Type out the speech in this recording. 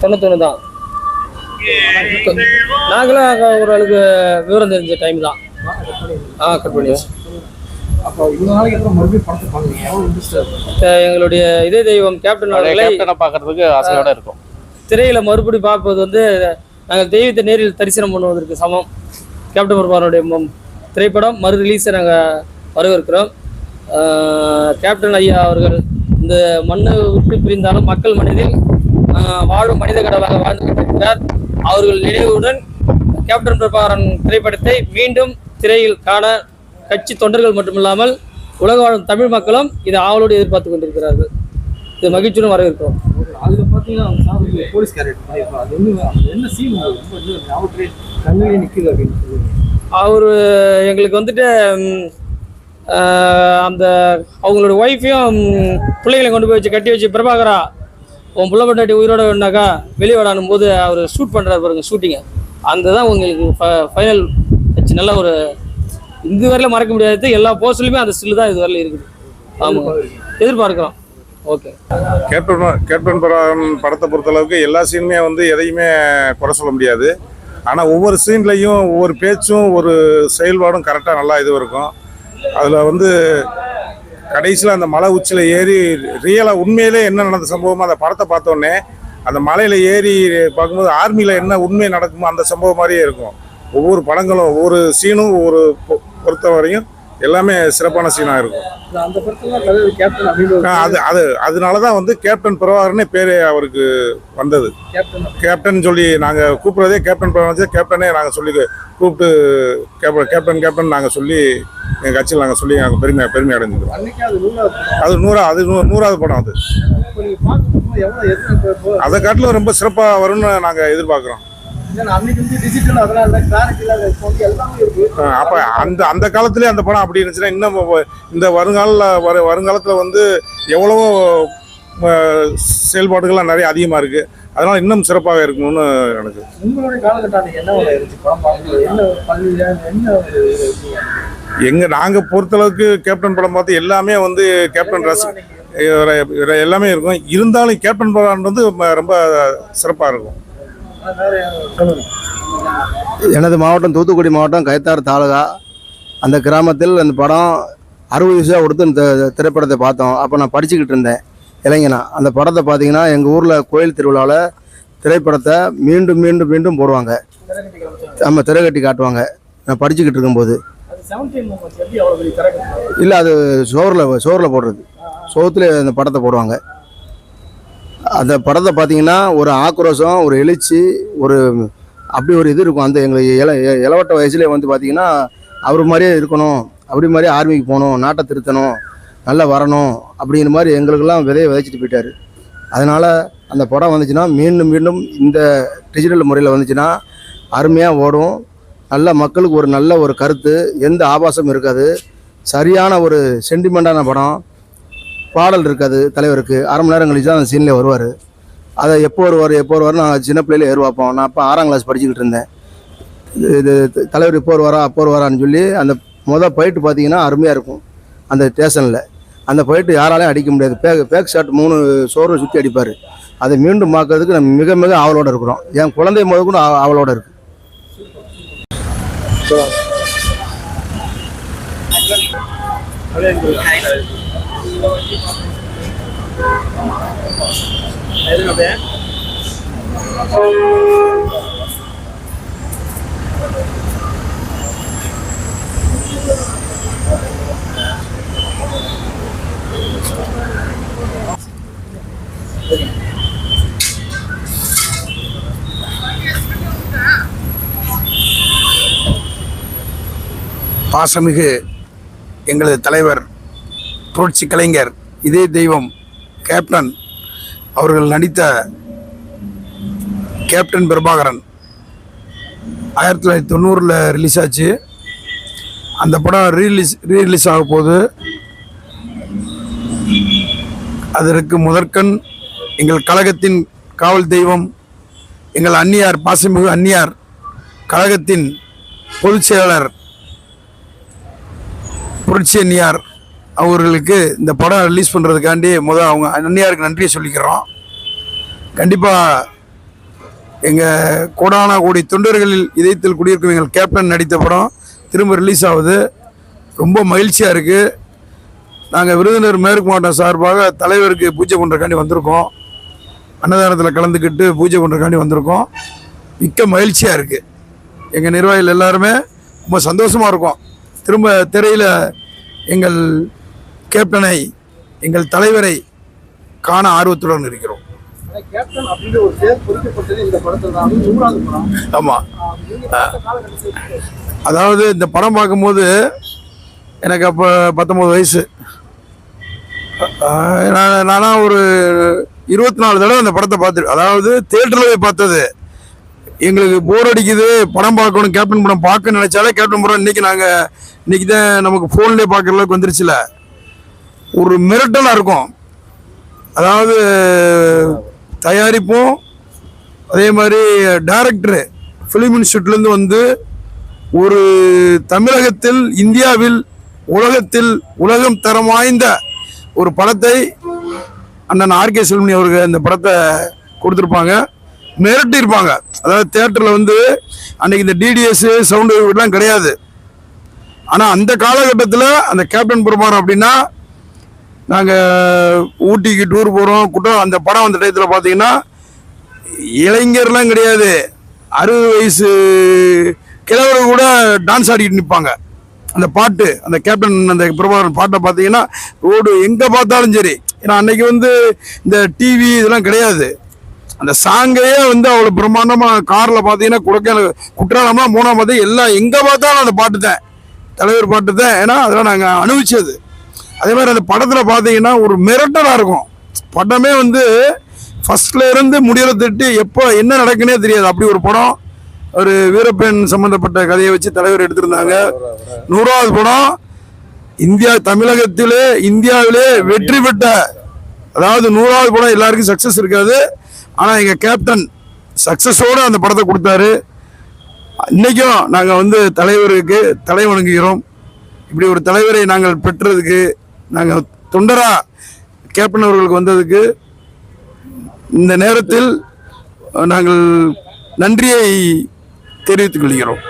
தொண்ணூத்தொன்று தான். நாங்களும் ஓரளவுக்கு விவரம் தெரிஞ்ச டைம் தான். ஆ கட் பண்ணி அப்போ இவ்வளோ நாளைக்கு அப்புறம் மறுபடியும் படத்தை பார்க்குறீங்க எவ்வளோ இன்ட்ரெஸ்டாக எங்களுடைய இதே தெய்வம் கேப்டன் அவர்களை பார்க்கறதுக்கு ஆசையோட இருக்கும். திரையில மறுபடி பார்ப்பது வந்து நாங்கள் தெய்வத்தை நேரில் தரிசனம் பண்ணுவதற்கு சமம். கேப்டன் பெருமானுடைய ம- திரைப்படம் மறு ரிலீஸை நாங்கள் வரவேற்கிறோம். கேப்டன் ஐயா அவர்கள் இந்த மண்ணை விட்டு பிரிந்தாலும் மக்கள் மனதில் வாழும் மனித கடவுளாக வாழ்ந்து கொண்டிருக்கிறார். அவர்கள் நினைவுடன் கேப்டன் பிரபாகரன் திரைப்படத்தை மீண்டும் திரையில் காண கட்சி தொண்டர்கள் மட்டுமில்லாமல் உலக வாழும் தமிழ் மக்களும் இதை ஆவலோடு எதிர்பார்த்து கொண்டிருக்கிறார்கள். இது மகிழ்ச்சியுடன் வரவேற்கிறோம். அதில் பார்த்தீங்கன்னா போலீஸ் என்ன சீன் கண்ணிலே நிற்குது அப்படின்னு அவர் எங்களுக்கு வந்துட்டு அந்த அவங்களோட ஒய்ஃபையும் பிள்ளைங்களையும் கொண்டு போய் வச்சு கட்டி வச்சு பிரபாகரா உன் புள்ள பொண்டாட்டி உயிரோட வேணாக்கா வெளியே விடானும் போது அவர் ஷூட் பண்ணுறாரு பாருங்க ஷூட்டிங்கை அந்த தான் உங்களுக்கு ஃபைனல் வச்சு நல்ல ஒரு இது வரையில மறக்க முடியாது எல்லா போஸ்ட்லையுமே அந்த ஸ்டில் தான் இது வரையில இருக்குது. ஆமாம் எதிர்பார்க்குறோம். ஓகே கேப்டன் கேப்டன் படம் படத்தை பொறுத்தளவுக்கு எல்லா சீனுமே வந்து எதையுமே குறை சொல்ல முடியாது. ஆனால் ஒவ்வொரு சீன்லையும் ஒவ்வொரு பேச்சும் ஒரு செயல்பாடும் கரெக்டாக நல்லா இது இருக்கும். அதில் வந்து கடைசியில் அந்த மலை உச்சியில் ஏறி ரியலாக உண்மையிலே என்ன நடந்த சம்பவமோ அந்த படத்தை பார்த்தோன்னே அந்த மலையில் ஏறி பார்க்கும்போது ஆர்மியில் என்ன உண்மை நடக்குமோ அந்த சம்பவம் மாதிரியே இருக்கும். ஒவ்வொரு படங்களும் ஒவ்வொரு சீனும் ஒவ்வொரு பொ- பொறுத்த வரையும் எல்லாமே சிறப்பான சீனாக இருக்கும். அது அது அதனால தான் வந்து கேப்டன் பிரபாகரனே பேரே அவருக்கு வந்தது. கேப்டன் சொல்லி நாங்கள் கூப்பிட்றதே கேப்டன் பிரபாகரன் கேப்டனே நாங்கள் சொல்லி கூப்பிட்டு கேப்டன் கேப்டன் கேப்டன் நாங்கள் சொல்லி எங்கள் கட்சியில் நாங்கள் சொல்லி நாங்கள் பெருமை பெருமை அடைஞ்சிருக்கோம் அது நூறா அது நூறாவது படம் அது. அதை காட்டிலும் ரொம்ப சிறப்பாக வரும்னு நாங்கள் எதிர்பார்க்குறோம். அப்போ அந்த அந்த காலத்திலே அந்த படம் அப்படி இருந்துச்சுன்னா இன்னும் இந்த வருங்கால வர வருங்காலத்தில் வந்து எவ்வளவோ செயல்பாடுகள்லாம் நிறைய அதிகமாக இருக்குது அதனால் இன்னும் சிறப்பாக இருக்கணும்னு எனக்கு. உங்களுடைய காலகட்டம் அன்னைக்கு என்ன ஒரு இருந்துச்சு படம் பார்க்கும்போது என்ன பள்ளியில என்ன ஒரு இது இருந்தீங்க? எங்க நாங்க பொறுத்தளவுக்கு கேப்டன் படம் பார்த்து எல்லாமே வந்து கேப்டன் ரசி எல்லாமே இருக்கும். இருந்தாலும் கேப்டன் படம் வந்து ரொம்ப சிறப்பா இருக்கும். எனது மாவட்டம் தூத்துக்குடி மாவட்டம் கைத்தாறு தாலுகா. அந்த கிராமத்தில் அந்த படம் அறுபது வயசாக கொடுத்து இந்த திரைப்படத்தை பார்த்தோம். அப்போ நான் படிச்சுக்கிட்டு இருந்தேன். இளைஞனா. அந்த படத்தை பார்த்தீங்கன்னா எங்கள் ஊரில் கோயில் திருவிழாவில் திரைப்படத்தை மீண்டும் மீண்டும் மீண்டும் போடுவாங்க. நம்ம திரைக்கட்டி காட்டுவாங்க. நான் படிச்சுக்கிட்டு இருக்கும்போது. இல்லை அது சோறில் சோறில் போடுறது. சோத்துல அந்த படத்தை போடுவாங்க. அந்த படத்தை பார்த்தீங்கன்னா ஒரு ஆக்ரோஷம் ஒரு எழுச்சி ஒரு அப்படி ஒரு இது இருக்கும். அந்த எங்களுக்கு இள இளவட்ட வயசுலேயே வந்து பார்த்தீங்கன்னா அவர் மாதிரியே இருக்கணும் அப்படி மாதிரியே ஆர்மிக்கு போகணும் நாட்டை திருத்தணும் நல்லா வரணும் அப்படிங்கிற மாதிரி எங்களுக்கெல்லாம் விதையை விதைச்சிட்டு போயிட்டார். அதனால் அந்த படம் வந்துச்சுன்னா மீண்டும் மீண்டும் இந்த டிஜிட்டல் முறையில் வந்துச்சுன்னா அருமையாக ஓடும். நல்ல மக்களுக்கு ஒரு நல்ல ஒரு கருத்து எந்த ஆபாசமும் இருக்காது. சரியான ஒரு சென்டிமெண்ட்டான படம். பாடல் இருக்காது தலைவருக்கு. அரை மணி நேரம் கழிச்சு தான் அந்த சீனில் வருவார். அதை எப்போ வருவார் எப்போ வருவார் நான் சின்ன பிள்ளையில ஏறுவாப்போம். நான் அப்போ ஆறாம் கிளாஸ் படிச்சுக்கிட்டு இருந்தேன். இது இது தலைவர் இப்போ வருவாரா அப்போ வருவாரான்னு சொல்லி அந்த மொதல் ஃபைட்டு பார்த்தீங்கன்னா அருமையாக இருக்கும். அந்த ஸ்டேஷனில். அந்த ஃபைட்டு யாராலையும் அடிக்க முடியாது. பேக் பேக் ஷாட் மூணு சோறு சுற்றி அடிப்பார். அதை மீண்டும் பார்க்கறதுக்கு நம்ம மிக மிக ஆவலோடு இருக்கிறோம். என் குழந்தை முத கூட ஆவலோடு ஆவலோட இருக்கு. பாசமிகு எங்களது தலைவர் புரட்சி கலைஞர் இதே தெய்வம் கேப்டன் அவர்கள் நடித்த கேப்டன் பிரபாகரன் ஆயிரத்தி தொள்ளாயிரத்தி தொண்ணூறில் ரிலீஸ் ஆச்சு. அந்த படம் ரீரிலீஸ் ரீரிலீஸ் ஆக போது அதற்கு முதற்கண் எங்கள் கழகத்தின் காவல் தெய்வம் எங்கள் அந்நியார் பாசமிகு அந்நியார் கழகத்தின் பொதுச் செயலாளர் புரட்சி அந்நியார் அவர்களுக்கு இந்த படம் ரிலீஸ் பண்ணுறதுக்காண்டி முதல் அவங்க அன்னியாருக்கு நன்றியை சொல்லிக்கிறோம். கண்டிப்பாக எங்கள் கோடானா கோடி தொண்டர்களில் இதயத்தில் குடியிருக்கும் எங்கள் கேப்டன் நடித்த படம் திரும்ப ரிலீஸ் ஆகுது. ரொம்ப மகிழ்ச்சியாக இருக்குது நாங்கள் விருதுநர் மேற்கு மாவட்டம் சார்பாக தலைவருக்கு பூஜை பண்ணுறக்காண்டி வந்திருக்கோம். அன்னதானத்தில் கலந்துக்கிட்டு பூஜை பண்ணுறக்காண்டி வந்திருக்கோம். மிக்க மகிழ்ச்சியாக இருக்குது எங்கள் நிர்வாகிகள் எல்லாருமே ரொம்ப சந்தோஷமாக இருக்கும். திரும்ப திரையில் எங்கள் கேப்டனை எங்கள் தலைவரை காண ஆர்வத்துடன் இருக்கிறோம். ஆமாம் பார்த்த அதாவது இந்த படம் பார்க்கும்போது எனக்கு அப்போ பத்தொம்பது வயசு. நான் நானா ஒரு இருபத்தி நாலு தடவை அந்த படத்தை பார்த்துருக்கேன் அதாவது தேட்டரில் போய் பார்த்தது. எங்களுக்கு போர் அடிக்குது படம் பார்க்கணும் கேப்டன் படம் பார்க்க நினைச்சாலே கேப்டன் படம் இன்னைக்கு நாங்கள் இன்னைக்கு தான் நமக்கு ஃபோன்லேயே பார்க்குற அளவுக்கு வந்துருச்சுல. ஒரு மிரட்டலாக இருக்கும். அதாவது தயாரிப்பும் அதே மாதிரி டைரக்டரு ஃபிலிம் இன்ஸ்டியூட்லேருந்து வந்து ஒரு தமிழகத்தில் இந்தியாவில் உலகத்தில் உலகம் தரம் வாய்ந்த ஒரு படத்தை அண்ணன் ஆர்கே செல்மணி அவர்கள் இந்த படத்தை கொடுத்துருப்பாங்க. மிரட்டியிருப்பாங்க. அதாவது தேட்டரில் வந்து அன்றைக்கி இந்த டிடிஎஸ்ஸு சவுண்டு இதெல்லாம் கிடையாது. ஆனால் அந்த காலகட்டத்தில் அந்த கேப்டன் பெருமாறம் அப்படின்னா நாங்கள் ஊட்டிக்கு டூர் போகிறோம் குற்றம் அந்த படம் அந்த டயத்தில் பார்த்தீங்கன்னா இளைஞர்லாம் கிடையாது. அறுபது வயசு கிழவர் கூட டான்ஸ் ஆடிக்கிட்டு நிற்பாங்க அந்த பாட்டு அந்த கேப்டன் அந்த பிரபாகரன் பாட்டை பார்த்தீங்கன்னா ரோடு எங்கே பார்த்தாலும் சரி. ஏன்னா அன்னைக்கு வந்து இந்த டிவி இதெல்லாம் கிடையாது. அந்த சாங்கையே வந்து அவ்வளோ பிரம்மாண்டமாக காரில் பார்த்தீங்கன்னா குடக்கான குற்றாலம்லாம் மூணாம் பார்த்து எல்லாம் எங்கே பார்த்தாலும் அந்த பாட்டு தான் தலைவர் பாட்டு தான் ஏன்னா அதெல்லாம் நாங்கள் அனுபவிச்சது. அதே மாதிரி அந்த படத்தில் பார்த்தீங்கன்னா ஒரு மிரட்டலாக இருக்கும். படமே வந்து ஃபர்ஸ்ட்ல இருந்து முடியற திட்டு எப்போ என்ன நடக்குன்னே தெரியாது. அப்படி ஒரு படம் ஒரு வீரப்பெண் சம்பந்தப்பட்ட கதையை வச்சு தலைவர் எடுத்திருந்தாங்க. நூறாவது படம் இந்தியா தமிழகத்திலே இந்தியாவிலே வெற்றி பெற்ற அதாவது நூறாவது படம் எல்லாருக்கும் சக்ஸஸ் இருக்காது. ஆனால் எங்கள் கேப்டன் சக்ஸஸோடு அந்த படத்தை கொடுத்தாரு. இன்றைக்கும் நாங்கள் வந்து தலைவருக்கு தலை வணங்குகிறோம். இப்படி ஒரு தலைவரை நாங்கள் பெற்றதுக்கு நாங்கள் தொண்டரா கேப்டன் அவர்களுக்கு வந்ததுக்கு இந்த நேரத்தில் நாங்கள் நன்றியை தெரிவித்துக் கொள்கிறோம்.